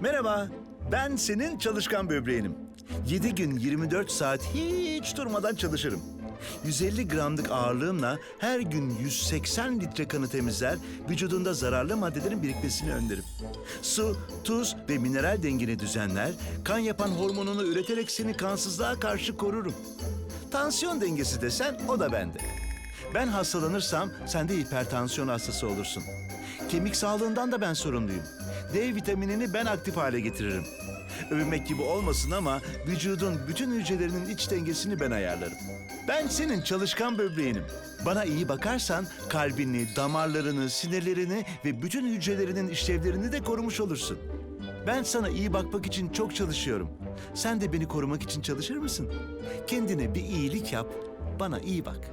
Merhaba, ben senin çalışkan böbreğinim. 7 gün 24 saat hiç durmadan çalışırım. 150 gramlık ağırlığımla her gün 180 litre kanı temizler, vücudunda zararlı maddelerin birikmesini önlerim. Su, tuz ve mineral dengeni düzenler, kan yapan hormonunu üreterek seni kansızlığa karşı korurum. Tansiyon dengesi desen o da bende. Ben hastalanırsam sen de hipertansiyon hastası olursun. Kemik sağlığından da ben sorumluyum. D vitaminini ben aktif hale getiririm. Övünmek gibi olmasın ama vücudun bütün hücrelerinin iç dengesini ben ayarlarım. Ben senin çalışkan böbreğinim. Bana iyi bakarsan kalbini, damarlarını, sinirlerini ve bütün hücrelerinin işlevlerini de korumuş olursun. Ben sana iyi bakmak için çok çalışıyorum. Sen de beni korumak için çalışır mısın? Kendine bir iyilik yap, bana iyi bak.